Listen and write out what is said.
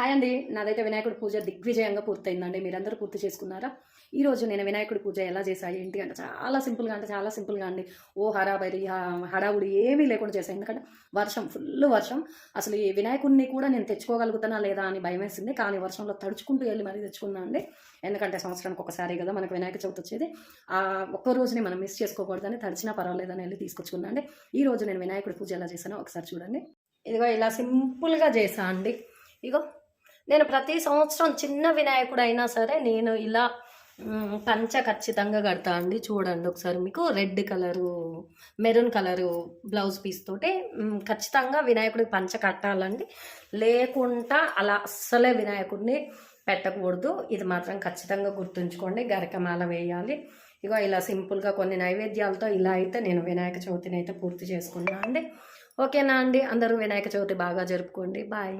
Hi అండి. నాదైతే వినాయకుడి పూజ దిగ్విజయంగా పూర్తయిందండి. మీరందరూ పూర్తి చేసుకున్నారా? ఈరోజు నేను వినాయకుడి పూజ ఎలా చేశాను ఏంటి అంటే చాలా సింపుల్గా అంటే చాలా సింపుల్గా అండి. ఓ హడాబరి హడావుడి ఏమీ లేకుండా చేశాను ఎందుకంటే వర్షం ఫుల్ వర్షం. అసలు ఈ వినాయకుడిని కూడా నేను తెచ్చుకోగలుగుతానా లేదా అని భయం వేసింది కానీ వర్షంలో తడుచుకుంటూ వెళ్ళి మరీ తెచ్చుకున్నా అండి. ఎందుకంటే సంవత్సరానికి ఒకసారి కదా మనకు వినాయక చవితి వచ్చేది. ఆ ఒక్క రోజుని మనం మిస్ చేసుకోకూడదని తడిచినా పర్వాలేదని వెళ్ళి తీసుకొచ్చుకున్నా అండి. ఈ రోజు నేను వినాయకుడి పూజ ఎలా చేశానో ఒకసారి చూడండి. ఇదిగో ఇలా సింపుల్గా చేసా అండి. ఇగో నేను ప్రతి సంవత్సరం చిన్న వినాయకుడు అయినా సరే నేను ఇలా పంచ ఖచ్చితంగా కడతా అండి. చూడండి ఒకసారి మీకు. Red colour maroon colour blouse piece తోటి ఖచ్చితంగా వినాయకుడికి పంచ కట్టాలండి. లేకుండా అలా అస్సలే వినాయకుడిని పెట్టకూడదు. ఇది మాత్రం ఖచ్చితంగా గుర్తుంచుకోండి. గరకమాల వేయాలి. ఇగో ఇలా సింపుల్గా కొన్ని నైవేద్యాలతో ఇలా అయితే నేను వినాయక చవితిని అయితే పూర్తి చేసుకున్నాను అండి. ఓకేనా అండి? అందరూ వినాయక చవితి బాగా జరుపుకోండి. బాయ్.